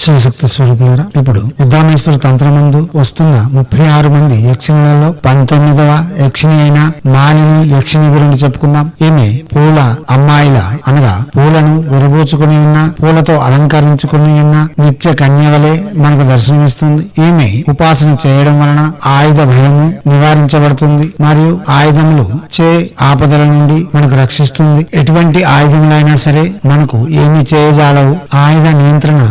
శివశక్తి స్వరూపులారా ఇప్పుడు ఉద్దామేశ్వర తంత్రమందు వస్తున్న ముప్పై ఆరు మంది యక్షిణులలో పంతొమ్మిదవ యక్షిణి అయిన మాలిని యక్షిణి గురించి చెప్పుకున్నాం ఈమె పూల అమ్మాయిల అనగా పూలను విరబూచుకుని ఉన్న పూలతో అలంకరించుకుని ఉన్న నిత్య కన్యవలే మనకు దర్శనమిస్తుంది. ఈమె ఉపాసన చేయడం వలన ఆయుధ భయము నివారించబడుతుంది మరియు ఆయుధములు చే ఆపదల నుండి మనకు రక్షిస్తుంది. ఎటువంటి ఆయుధములైనా సరే మనకు ఏమి చేయజాలవు? ఆయుధ నియంత్రణ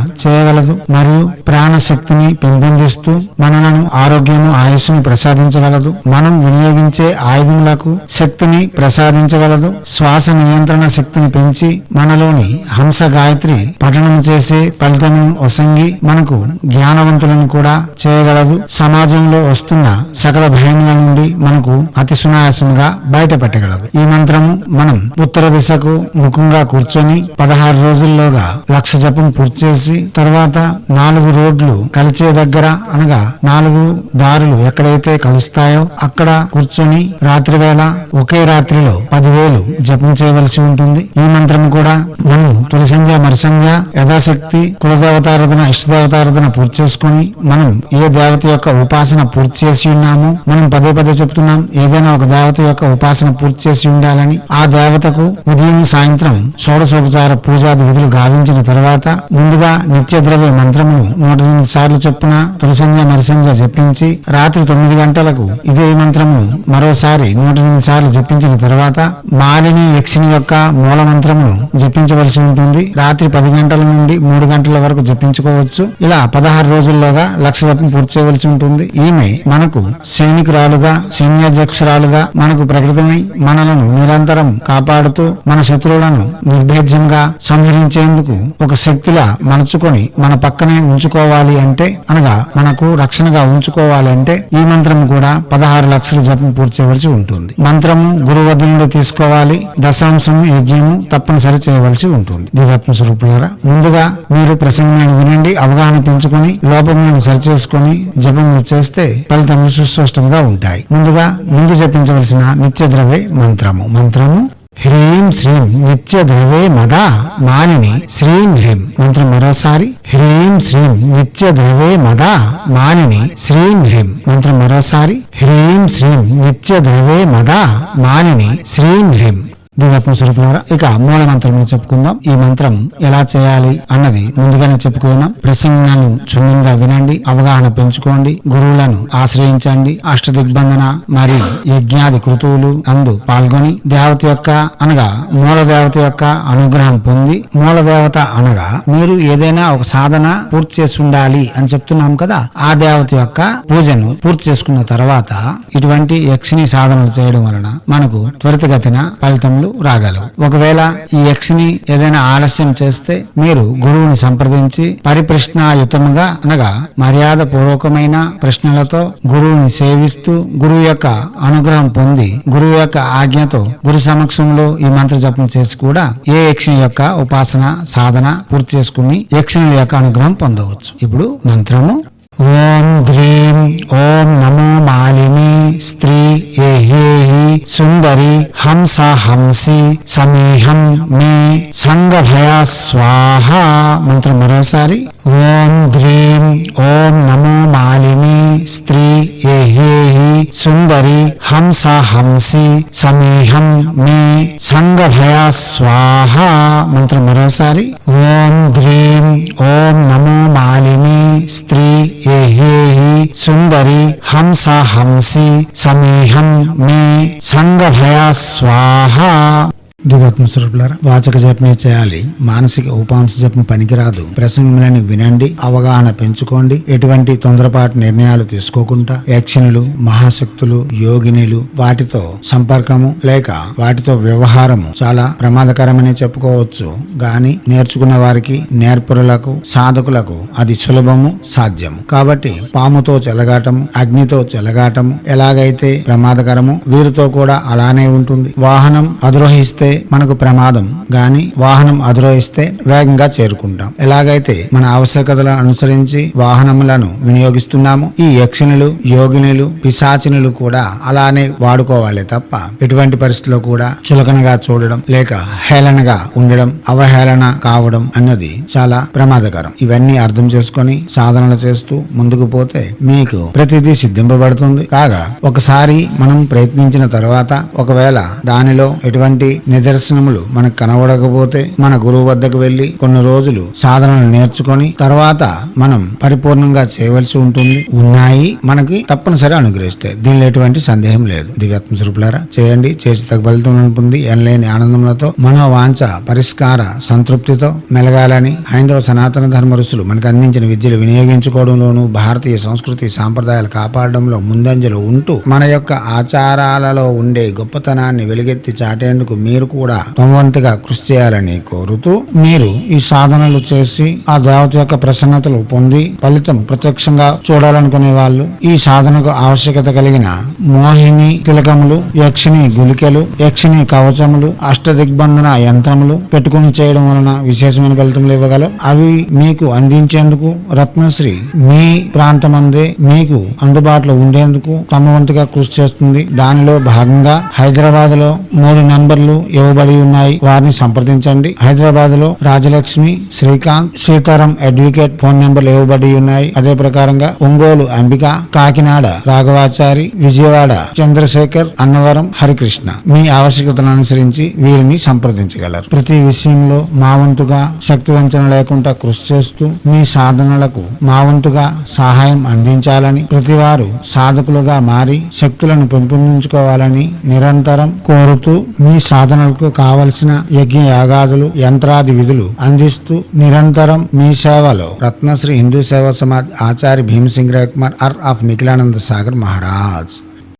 పెంచగలదు మరియు ప్రాణశక్తిని పెంపొందిస్తూ మనలను ఆరోగ్యము ఆయుస్సును ప్రసాదించగలదు. మనం వినియోగించే ఆయుధములకు శక్తిని ప్రసాదించగలదు. శ్వాస నియంత్రణ శక్తిని పెంచి మనలోని హంస గాయత్రి పఠనం చేసే ఫలితమును ఒసంగి మనకు జ్ఞానవంతులను కూడా చేయగలదు. సమాజంలో వస్తున్న సకల భయముల నుండి మనకు అతి సునాయాసంగా బయటపెట్టగలదు. ఈ మంత్రము మనం ఉత్తర దిశకు ముఖంగా కూర్చొని పదహారు రోజుల్లోగా లక్ష జపం పూర్తి చేసి తర్వాత నాలుగు రోడ్లు కలిసే దగ్గర అనగా నాలుగు దారులు ఎక్కడైతే కలుస్తాయో అక్కడ కూర్చొని రాత్రి వేళ ఒకే రాత్రిలో పదివేలు జపం చేయవలసి ఉంటుంది. ఈ మంత్రం కూడా మనం తొలి సంధ్య యథాశక్తి కులదేవతారాధన ఇష్టదేవతారాధన పూర్తి చేసుకొని మనం ఏ దేవత యొక్క ఉపాసన పూర్తి చేసి ఉన్నామో మనం పదే పదే చెప్తున్నాం. ఏదైనా ఒక దేవత యొక్క ఉపాసన పూర్తి చేసి ఉండాలని ఆ దేవతకు ఉదయం సాయంత్రం షోడశోపచార పూజాది విధులు గావించిన తర్వాత ముందుగా నిత్య ద్రవ్య మంత్రమును నూట ఎనిమిది సార్లు చొప్పున తొలి సంధ్య జపించి రాత్రి తొమ్మిది గంటలకు ఇదే మంత్రమును మరోసారి నూట ఎనిమిది సార్లు జపించిన తర్వాత మాలిని యక్షిని యొక్క మూల మంత్రమును జపించవలసి ఉంటుంది. రాత్రి పది గంటల నుండి మూడు గంటల వరకు జపించుకోవచ్చు. ఇలా పదహారు రోజుల్లోగా లక్ష జపం పూర్తి చేయవలసి ఉంటుంది. ఈమె మనకు సైనికురాలుగా సైన్యాధ్యక్షురాలుగా మనకు ప్రకృతిని మనలను నిరంతరం కాపాడుతూ మన శత్రువులను నిర్భేద్యంగా సంహరించేందుకు ఒక శక్తిలా మలుచుకొని మన పక్కనే ఉంచుకోవాలి అంటే అనగా మనకు రక్షణగా ఉంచుకోవాలి అంటే ఈ మంత్రం కూడా పదహారు లక్షల జపం పూర్చేవలసి ఉంటుంది. మంత్రము గురువదనుడు నుండి తీసుకోవాలి దశాంశం యజ్ఞము తప్పనిసరి చేయవలసి ఉంటుంది. దివాత్మ స్వరూపులారా ముందుగా మీరు ప్రసంగాన్ని వినండి అవగాహన పెంచుకొని లోపములను సరిచేసుకొని జపములు చేస్తే ఫలితములు సుస్పష్టంగా ఉంటాయి. ముందుగా ముందు జపించవలసిన నిత్య ద్రవ్య మంత్రము. మంత్రము హ్రీం శ్రీం నిత్య ద్రవే మద మానిని శ్రీం హ్రీం. మంత్రం మరోసారి. హ్రీం శ్రీం నిత్య ద్రవే మద మానిని శ్రీం హ్రీం. మంత్రం మరోసారి. హ్రీం శ్రీం నిత్య ద్రవే మద మానిని శ్రీం హ్రీం. దివాత్మ స్వరూపులారా ఇక మూల మంత్రం చెప్పుకుందాం. ఈ మంత్రం ఎలా చేయాలి అన్నది ముందుగానే చెప్పుకున్నాం. ప్రసంగాలను క్షుణ్ణంగా వినండి అవగాహన పెంచుకోండి గురువులను ఆశ్రయించండి అష్ట దిగ్బంధన మరియు యజ్ఞాది కృతువులు అందు పాల్గొని దేవత యొక్క అనగా మూల దేవత యొక్క అనుగ్రహం పొంది మూల దేవత అనగా మీరు ఏదైనా ఒక సాధన పూర్తి చేసి ఉండాలి అని చెప్తున్నాం కదా ఆ దేవత యొక్క పూజను పూర్తి చేసుకున్న తర్వాత ఇటువంటి యక్షిని సాధనలు చేయడం వలన మనకు త్వరితగతిన ఫలితం ఫలితములు రాగలవు. ఒకవేళ ఈ యక్షిని ఏదైనా ఆలస్యం చేస్తే మీరు గురువుని సంప్రదించి పరిప్రశ్నాయుతముగా అనగా మర్యాద పూర్వకమైన ప్రశ్నలతో గురువుని సేవిస్తూ గురువు యొక్క అనుగ్రహం పొంది గురువు యొక్క ఆజ్ఞతో గురు సమక్షంలో ఈ మంత్ర జపం చేసి కూడా ఏ యక్షణ యొక్క ఉపాసన సాధన పూర్తి చేసుకుని యక్షణుల యొక్క అనుగ్రహం పొందవచ్చు. ఇప్పుడు మంత్రము. ఓం ద్రీం ఓం నమో మాలిని స్త్రీ ఏ సుందరి హంస హంసి సమీహం మే సంగభయ స్వాహ మంత్రం మరోసారి ఓం ద్రీం ఓం నమో మాలిని స్త్రీ ఏహేహి సుందరి హంస హంసి సమీహం మే సంగభయ స్వాహ మంత్రం మరోసారి ఓం ద్రీం ఓం నమో మాలిని సుందరి హంస హంసి సమీహం మే సంగభయ స్వాహ దివాత్మ స్వరూపులారా వాచక జపనే చేయాలి. మానసిక ఉపాంశ జపం పనికిరాదు. ప్రసంగములను వినండి అవగాహన పెంచుకోండి. ఎటువంటి తొందరపాటు నిర్ణయాలు తీసుకోకుండా యక్షిణులు మహాశక్తులు యోగినిలు వాటితో సంపర్కము లేక వాటితో వ్యవహారము చాలా ప్రమాదకరమని చెప్పుకోవచ్చు. గాని నేర్చుకున్న వారికి నేర్పురులకు సాధకులకు అది సులభము సాధ్యము. కాబట్టి పాముతో చెలగాటము అగ్నితో చెలగాటము ఎలాగైతే ప్రమాదకరము వీరితో కూడా అలానే ఉంటుంది. వాహనం అధిరోహిస్తే మనకు ప్రమాదం గాని వాహనం అధిరోహిస్తే వేగంగా చేరుకుంటాం. ఎలాగైతే మన ఆవశ్యకతలను అనుసరించి వాహనములను వినియోగిస్తున్నాము ఈ యక్షిణులు యోగినులు పిశాచినులు కూడా అలానే వాడుకోవాలి తప్ప ఎటువంటి పరిస్థితిలో కూడా చులకనగా చూడడం లేక హేళనగా ఉండడం అవహేళన కావడం అన్నది చాలా ప్రమాదకరం. ఇవన్నీ అర్థం చేసుకొని సాధనలు చేస్తూ ముందుకు పోతే మీకు ప్రతిదీ సిద్ధింపబడుతుంది. కాగా ఒకసారి మనం ప్రయత్నించిన తర్వాత ఒకవేళ దానిలో ఎటువంటి నిదర్శనములు మనకు కనబడకపోతే మన గురువు వద్దకు వెళ్ళి కొన్ని రోజులు సాధనలు నేర్చుకొని తర్వాత మనం పరిపూర్ణంగా చేయవలసి ఉంటుంది. ఉన్నాయి మనకి తప్పనిసరి అనుగ్రహిస్తాయి దీనిలో ఎటువంటి సందేహం లేదు. దివ్యాత్మ స్వరూపులారా చేయండి. చేసి తగ్గ ఫలితం ఉంటుంది. ఎనలేని ఆనందములతో మనో వాంఛ పరిష్కార సంతృప్తితో మెలగాలని హైందవ సనాతన ధర్మ ఋషులు మనకు అందించిన విద్యలు వినియోగించుకోవడంలోనూ భారతీయ సంస్కృతి సాంప్రదాయాలు కాపాడడంలో ముందంజలో ఉంటూ మన యొక్క ఆచారాలలో ఉండే గొప్పతనాన్ని వెలుగెత్తి చాటేందుకు మీరు కూడా తమవంతుగా కృషి చేయాలని కోరుతూ మీరు ఈ సాధనలు చేసి ఆ దేవత యొక్క ప్రసన్నతలు పొంది ఫలితం ప్రత్యక్షంగా చూడాలనుకునే వాళ్ళు ఈ సాధనకు ఆవశ్యకత కలిగిన మోహిని తిలకములు యక్షిని గులికలు యక్షిని కవచములు అష్టదిగ్బంధన యంత్రములు పెట్టుకుని చేయడం వలన విశేషమైన ఫలితములు ఇవ్వగలవు అవి మీకు అందించేందుకు రత్నశ్రీ మీ ప్రాంతమందే మీకు అందుబాటులో ఉండేందుకు తమ వంతుగా కృషి చేస్తుంది. దానిలో భాగంగా హైదరాబాద్లో మూడు నంబర్లు ఇవ్వబడి ఉన్నాయి. వారిని సంప్రదించండి. హైదరాబాద్లో రాజలక్ష్మి శ్రీకాంత్ సీతారాం అడ్వకేట్ ఫోన్ నెంబర్లు ఇవ్వబడి ఉన్నాయి. అదే ప్రకారంగా ఒంగోలు అంబిక కాకినాడ రాఘవాచారి విజయవాడ చంద్రశేఖర్ అన్నవరం హరికృష్ణ. మీ ఆవశ్యకతను అనుసరించి వీరిని సంప్రదించగలరు. ప్రతి విషయంలో మా వంతుగా శక్తి వంచన లేకుండా కృషి చేస్తూ మీ సాధనలకు మా వంతుగా సహాయం అందించాలని ప్రతివారు సాధకులుగా మారి శక్తులను పెంపొందించుకోవాలని నిరంతరం కోరుతూ మీ సాధనలకు కావలసిన యజ్ఞ యాగాదులు యంత్రాది విధులు అందిస్తూ నిరంతరం మీ సేవలో రత్నశ్రీ హిందూ సేవా సమాజ్ ఆచార్య భీమసింగ్ రాయ్ కుమార్ ఆర్ ఆఫ్ నిఖిలానంద సాగర్ మహారాజ్.